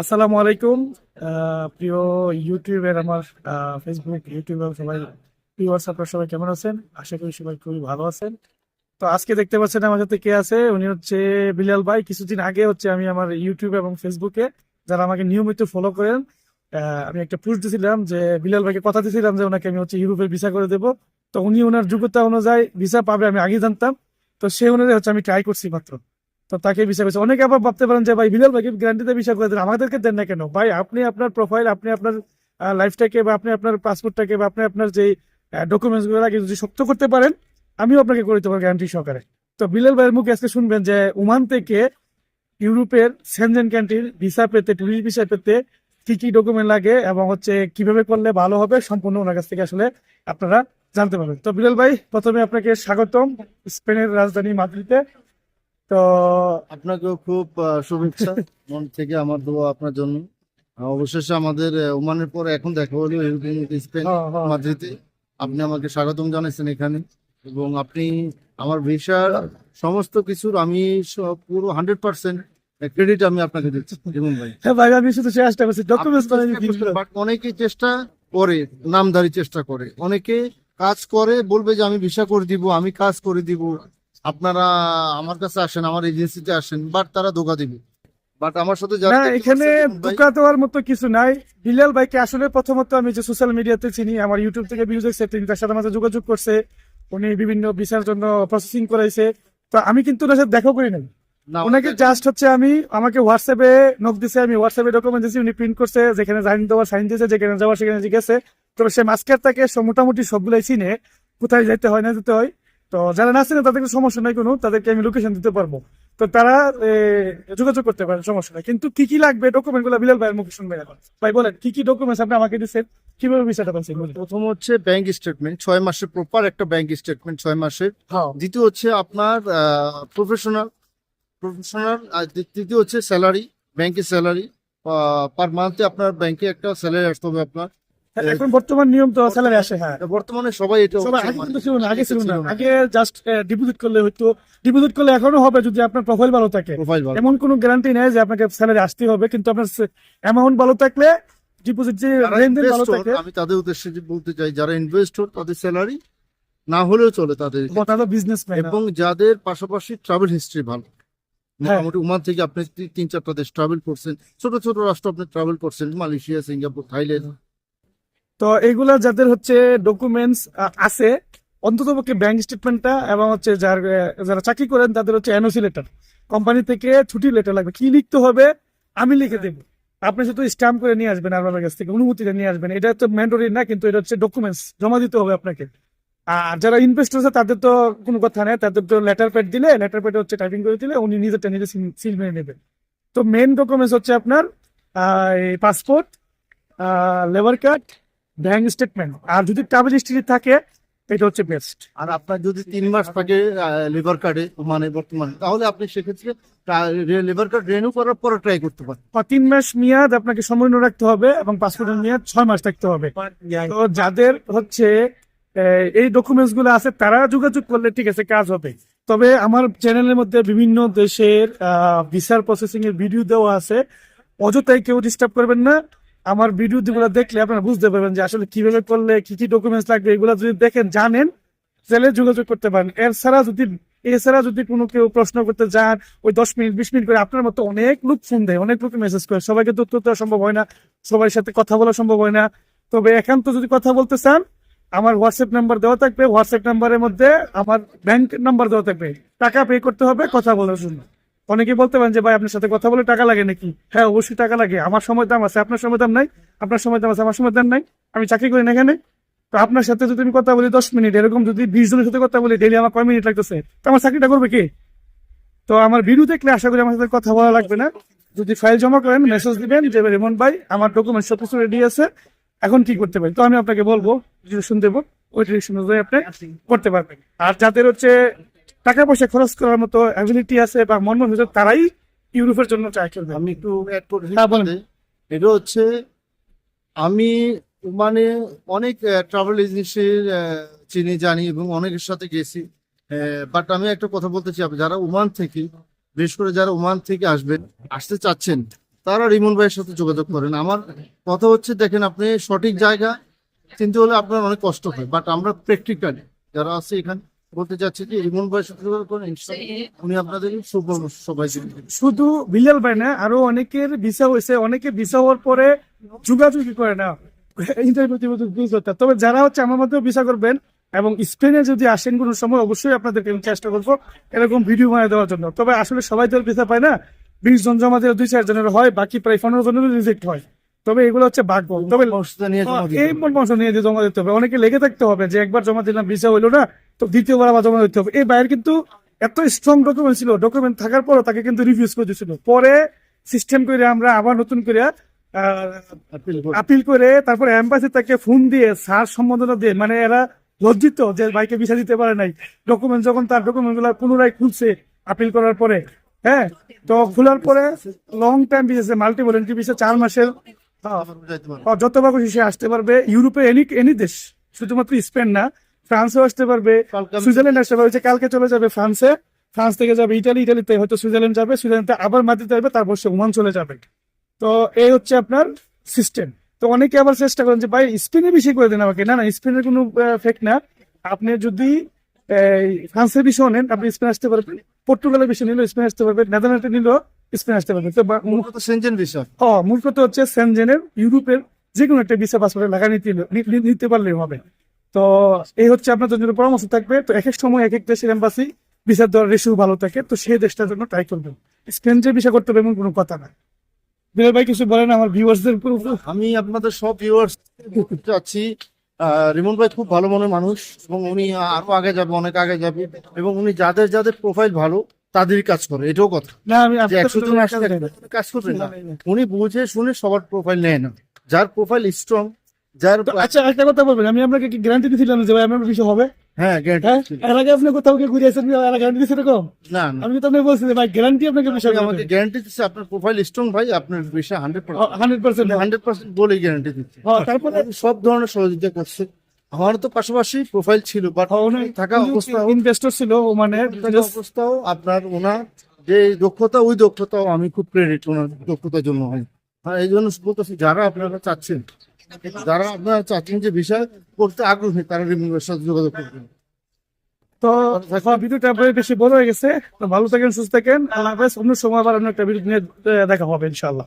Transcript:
আসসালামু আলাইকুম। প্রিয় ইউটিউবের আমার ফেসবুক ইউটিউবার সবাই ভিউয়ার্স আপনারা সবাই কেমন আছেন? আশা করি সবাই খুবই ভালো আছেন। তো আজকে দেখতে পাচ্ছেন আমার সাথে কে আছে? উনি হচ্ছে বিলাল ভাই। কিছুদিন আগে হচ্ছে আমি আমার ইউটিউব এবং ফেসবুকে যারা আমাকে নিয়মিত ফলো করেন আমি একটা পোস্ট দিয়েছিলাম যে বিলাল ভাইকে কথা দিয়েছিলাম যে ওনাকে আমি হচ্ছে ইউরোপে ভিসা করে দেবো। তো উনি ওনার যোগ্যতা অনুযায়ী ভিসা পাবে আমি আগে জানতাম। তো সেই অনুযায়ী হচ্ছে আমি ট্রাই করছি মাত্র। তো তাকে বিষয় পেয়েছে অনেকে আবার ভাবতে পারেন যে, ভাই, বিলাল ভাইকে গ্যারান্টিতে বিষয় করে দেন? আমাদেরকে দেন না কেন? ভাই, আপনি আপনার প্রোফাইল আপনি আপনার লাইফটাকে বা আপনি আপনার পাসপোর্টটাকে বা আপনি আপনার যে ডকুমেন্টসগুলো আগে যদি শক্ত করতে পারেন, আমিও আপনাকে করে দিতে পারব গ্যারান্টি সহকারে। তো বিলাল ভাইয়ের মুখে আজকে শুনবেন যে ওমান থেকে ইউরোপের সেনজেন ক্যান্টিন ভিসা পেতে টুরিস্ট ভিসা পেতে কি কি ডকুমেন্ট লাগে এবং হচ্ছে কীভাবে করলে ভালো হবে সম্পূর্ণ ওনার কাছ থেকে আসলে আপনারা জানতে পারবেন। তো বিলাল ভাই, প্রথমে আপনাকে স্বাগতম। স্পেনের রাজধানী মাদ্রিদে। তো আপনাকেও খুব শুভেচ্ছা। মন থেকে আমার দোয়া আপনার জন্য। অবশেষে আমাদের ওমানের পরে এখন দেখা হলো স্পেন হ্যাঁ, হ্যাঁ। মাদ্রিদে। আপনি আমাকে স্বাগতম জানাইছেন এখানে। এবং আপনি আমার ভিসার সমস্ত কিছুর আমি পুরো হান্ড্রেড পার্সেন্ট ক্রেডিট আমি আপনাকে দিচ্ছি। যেমন ভাই। হ্যাঁ ভাই আমি শুধু চেষ্টা করছি। ডকুমেন্টস করছেন, অনেকে চেষ্টা করে নামধারী চেষ্টা করে। অনেকে কাজ করে বলবে যে আমি ভিসা করে দিব আমি কাজ করে দিব। আপনারা আমার কাছে আসেন আমার এজেন্সিতে আসেন বাট তারা ধোকা দিবে। বাট আমার সাথে যারা না এখানে ধোকা দেওয়ার মতো কিছু নাই। বিলাল ভাইকে আসলে প্রথমত আমি যে সোশ্যাল মিডিয়াতে চিনি আমার ইউটিউব থেকে ভিডিও দেখছে তিনি তার সাথে মাঝে যোগাযোগ করছে উনি বিভিন্ন ভিসার জন্য প্রসেসিং করাইছে। তো আমি কিন্তু ওনার সাথে দেখা করি নাই। ওনাকে জাস্ট হচ্ছে আমি আমাকে হোয়াটসঅ্যাপে নক দিছে আমি হোয়াটসঅ্যাপে ডকুমেন্ট দিয়েছি উনি প্রিন্ট করছে যেখানে সাইন দেওয়ার সাইন দিয়েছে যেখানে যাওয়ার সেখানে গেছে তবে সে মাস্কের তাকে মোটামুটি সবগুলাই চিনে। কোথায় যেতে হয় না যেতে হয় তো যারা না চিনে তাদেরকে সমস্যা নাই কোনো তাদেরকে আমি লোকেশন দিতে পারব। তো তারা যোগাযোগ করতে পারেন সমস্যা নাই। কিন্তু কি কি লাগবে ডকুমেন্টগুলো বিলাল ভাইয়ের মুখে শুনবেন এখন। ভাই বলেন কি কি ডকুমেন্টস আপনি আমাকে দিচ্ছেন কীভাবে বিষয়টা পাচ্ছেন প্রথম হচ্ছে ব্যাংক স্টেটমেন্ট ছয় মাসের প্রপার একটা ব্যাংক স্টেটমেন্ট ছয় মাসের। হ্যাঁ। দ্বিতীয় হচ্ছে আপনার প্রফেশনাল প্রফেশনাল আর তৃতীয় হচ্ছে স্যালারি ব্যাংকের স্যালারি পার মান্থে আপনার ব্যাংকে একটা স্যালারি আসতে হবে আপনার। এখন বর্তমান নিয়ম তো স্যালারি আসে হ্যাঁ। বর্তমানে সবাই এটা আগে মানে- কিন্তু ছিল না আগে ছিল না। আগে জাস্ট ডিপোজিট করলে হয়তো ডিপোজিট করলে এখনও হবে যদি আপনার প্রোফাইল ভালো থাকে। এমন কোনো গ্যারান্টি নেই যে আপনাকে স্যালারি আসতে হবে কিন্তু আপনার অ্যামাউন্ট ভালো থাকলে ডিপোজিট যে যারা লেনদেন ভালো থাকে আমি তাদের উদ্দেশ্যে বলতে চাই যারা ইনভেস্টর তাদের স্যালারি না হলেও চলে তাদের তারা বিজনেসম্যান এবং যাদের পাশাপাশি ট্রাভেল হিস্ট্রি ভালো। হ্যাঁ। মোটামুটি ওমান থেকে আপনি তিন চারটা দেশ ট্রাভেল করছেন। ছোট ছোট রাষ্ট্র আপনি ট্রাভেল করছেন মালয়েশিয়া সিঙ্গাপুর থাইল্যান্ড। তো এগুলা যাদের হচ্ছে ডকুমেন্টস আছে অন্তত পক্ষে ব্যাংক স্টেটমেন্টটা এবং হচ্ছে যার যারা চাকরি করেন, তাদের হচ্ছে এনওসি লেটার কোম্পানি থেকে ছুটি লেটার লাগবে। কি লিখতে হবে, আমি লিখে দেবো। আপনি শুধু স্ট্যাম্প করে নিয়ে আসবেন আপনার কাছ থেকে, অনুমতিটা নিয়ে আসবেন। এটা তো ম্যান্ডোরি না, কিন্তু এটা হচ্ছে ডকুমেন্টস জমা দিতে হবে আপনাকে। আর যারা ইনভেস্টর আছে, তাদের তো কোনো কথা নেই, তাদের তো লেটার প্যাড দিলে লেটার প্যাডে হচ্ছে টাইপিং করে দিলে, উনি নিজেরটা নিজে সিল মেরে নেবেন। তো মেন ডকুমেন্টস হচ্ছে আপনার passport labour card bank statement আর যদি ট্রাভেল হিস্ট্রি থাকে এটা হচ্ছে বেস্ট আর আপনার যদি তিন মাস থাকে লেবার কার্ডে মানে বর্তমানে তাহলে আপনি সেক্ষেত্রে লেবার কার্ড রেনিউ করার পরে ট্রাই করতে পারেন। তিন মাস মেয়াদ আপনাকে সমন্বয় রাখতে হবে এবং পাসপোর্টের মেয়াদ ছয় মাস থাকতে হবে। তো যাদের হচ্ছে এই ডকুমেন্টসগুলো আছে তারা যোগাযোগ করলে ঠিক আছে কাজ হবে। তবে আমার চ্যানেলের মধ্যে বিভিন্ন দেশের ভিসার প্রসেসিং এর ভিডিও দেওয়া আছে। অযথাই কেউ ডিস্টার্ব করবেন না। আমার ভিডিওগুলো দেখলে আপনারা বুঝতে পারবেন যে আসলে কীভাবে করলে, কি কি ডকুমেন্টস লাগবে, এগুলো যদি দেখেন, জানেন, তাহলে যোগাযোগ করতে পারেন। এছাড়া যদি এছাড়া যদি কোনো কেউ প্রশ্ন করতে যান, ওই দশ মিনিট, বিশ মিনিট করে আপনার মতো অনেক লোক ফোন দেয়, অনেক লোক মেসেজ করে। সবাইকে উত্তর দেওয়া সম্ভব হয় না, সবার সাথে কথা বলা সম্ভব হয় না। তবে একান্ত যদি কথা বলতে চান, আমার হোয়াটসঅ্যাপ নাম্বার দেওয়া থাকবে। হোয়াটসঅ্যাপ নাম্বারের মধ্যে আমার ব্যাংক নাম্বার দেওয়া থাকবে। টাকা পে করতে হবে, কথা বলার জন্য। অনেকে বলতে পারেন যে ভাই আপনার সাথে কথা বলে টাকা লাগে নাকি? হ্যাঁ অবশ্যই টাকা লাগে। আমার সময় দাম আছে আপনার সময় দাম নাই। আপনার সময় দাম আছে আমার সময় দাম নাই। আমি চাকরি করি না এখানে। তো আপনার সাথে যদি আমি কথা বলি দশ মিনিট এরকম যদি বিশ জনের সাথে কথা বলি ডেলি আমার কয় মিনিট লাগতেছে? তো আমার চাকরিটা করবে কি? তো আমার ভিডিও দেখলে আশা করি আমার সাথে কথা বলা লাগবে না। যদি ফাইল জমা করেন মেসেজ দিবেন যে রেমন ভাই আমার ডকুমেন্ট সব কিছু রেডি আছে। এখন কি করতে পারি? তো আমি আপনাকে বলব ডিরেকশন দেবো ওই ডিরেকশন অনুযায়ী আপনি করতে পারবেন। আর যাদের হচ্ছে টাকা পয়সা খরচ করার মতো অ্যাবিলিটি আছে বা মন মন তারাই ইউরোপের জন্য ট্রাই করবে। আমি একটু অ্যাড হ্যাঁ, এটা হচ্ছে আমি মানে অনেক ট্রাভেল এজেন্সির চিনি জানি এবং অনেকের সাথে গেছি। বাট আমি একটা কথা বলতে চাই যারা ওমান থেকে বিশেষ করে যারা ওমান থেকে আসবেন আসতে চাচ্ছেন তারা রিমন ভাইয়ের সাথে যোগাযোগ করেন। আমার কথা হচ্ছে দেখেন আপনি সঠিক জায়গা চিনতে হলে আপনার অনেক কষ্ট হয় বাট আমরা প্র্যাকটিক্যালি যারা আছে এখানে বলতে চাচ্ছি যে রিমন যোগাযোগ করেন উনি আপনাদের সবাই দিবেন শুধু বিলাল ভাই না আরও অনেকের ভিসা হয়েছে অনেকে ভিসা হওয়ার পরে যোগাযোগই করে না। ইন্টারভিউ তবে যারা হচ্ছে আমার মধ্যেও ভিসা করবেন এবং স্পেনে যদি আসেন কোনো সময় অবশ্যই আপনাদেরকে আমি চেষ্টা করব এরকম ভিডিও বানিয়ে দেওয়ার জন্য। তবে আসলে সবাই তো ভিসা পায় না। বিশ জন জমা দিয়ে দুই চার জনের হয় বাকি প্রায় পনেরো জনের রিজেক্ট হয়। তবে এগুলো হচ্ছে ভাগ্য। তবে নিয়ে জমা দিতে এই হবে। নিয়ে জমা দিতে হবে। অনেকে লেগে থাকতে হবে যে একবার জমা দিলাম ভিসা হইল না। তো দ্বিতীয়বার আবার জমা দিতে হবে। এই বাইরের কিন্তু এত স্ট্রং ডকুমেন্ট ছিল ডকুমেন্ট থাকার পরও তাকে কিন্তু রিভিউজ করে দিয়েছিল। পরে সিস্টেম করে আমরা আবার নতুন করে আপিল করে তারপরে এম্বাসি তাকে ফোন দিয়ে সার সম্বোধনা দিয়ে মানে এরা লজ্জিত যে ভাইকে ভিসা দিতে পারে নাই। ডকুমেন্ট যখন তার ডকুমেন্টগুলা পুনরায় খুলছে আপিল করার পরে হ্যাঁ? তো খোলার পরে long time visa multiple entry visa চার মাসের। হ্যাঁ, যতবার খুশি সে আসতে পারবে। ইউরোপে এনি এনি দেশ শুধুমাত্র স্পেন না ফ্রান্সেও আসতে পারবে সুইজারল্যান্ড আসতে পারবে। যে কালকে চলে যাবে ফ্রান্সে ফ্রান্স থেকে যাবে ইটালি ইটালিতে হয়তো সুইজারল্যান্ড যাবে সুইজারল্যান্ডে আবার মাদ্রিদে যাবে তারপর সে ওমান চলে যাবে। তো এই হচ্ছে আপনার সিস্টেম তো অনেকে আবার চেষ্টা করেন যে ভাই স্পেনে বেশি করে দেন আমাকে। না না স্পেনের কোনো ফেক না। আপনি যদি ফ্রান্সের বিষয় নেন আপনি স্পেন আসতে পারবেন পর্তুগালের বিষয় নিলেও স্পেন আসতে পারবেন নেদারল্যান্ডে নিলেও স্পেন আসতে পারবেন। তো মূলত সেনজেন বিষয়। ও মূল কথা হচ্ছে সেনজেনের ইউরোপের যে কোনো একটা ভিসা পাসপোর্টে লাগা নিতে নিতে পারলেই হবে। তো এই হচ্ছে আপনাদের জন্য পরামর্শ থাকবে তো এক এক সময় এক এক দেশের এম্বাসি ভিসার দেওয়ার রেশিও ভালো থাকে তো সেই দেশটার জন্য ট্রাই করবেন। স্পেন যে ভিসা করতে হবে এমন কোনো কথা না বিনয় ভাই কিছু বলেন আমার ভিউয়ার্সদের আমি আপনাদের সব ভিউয়ার্স চাচ্ছি রিমন ভাই খুব ভালো মনের মানুষ এবং উনি আরও আগে যাবে অনেক আগে যাবে এবং উনি যাদের যাদের প্রোফাইল ভালো তাদেরই কাজ করে এটাও কথা। না আমি একশো জন কাজ না, না। উনি বুঝে শুনে সবার প্রোফাইল নেয় না। যার প্রোফাইল স্ট্রং যার আচ্ছা একটা কথা বলবেন আমি আপনাকে কি গ্যারান্টি দিয়েছিলাম যে ভাই আমার বিষয় হবে? হ্যাঁ গ্যারান্টি এর আগে আপনি কোথাও গিয়ে ঘুরে আসেন গ্যারান্টি দিয়েছে এরকম? না আমি তো আপনাকে বলছি ভাই গ্যারান্টি আপনাকে বিষয় আমাকে গ্যারান্টি দিচ্ছে আপনার প্রোফাইল স্ট্রং ভাই আপনার বিষয়ে hundred hundred percent hundred percent বলেই গ্যারান্টি দিচ্ছে। তারপরে? সব ধরনের সহযোগিতা করছে। আমার তো পাশাপাশি প্রোফাইল ছিল বাট থাকা ইনভেস্টর ছিল মানে অবস্থাও আপনার ওনার যে দক্ষতা ওই দক্ষতাও আমি খুব ক্রেডিট ওনার দক্ষতার জন্য হয়। হ্যাঁ এই জন্য বলতেছি যারা আপনারা চাচ্ছেন যারা আপনারা চাচ্ছেন যে বিষয় করতে আগ্রহী, তারা রিমুভের সাথে যোগাযোগ করবেন। তো ভিডিওটা বেশি বড় হয়ে গেছে। ভালো থাকেন, সুস্থ থাকেন। আল্লাহ অন্য সময় আবার অন্য একটা ভিডিও নিয়ে দেখা হবে, ইনশাআল্লাহ।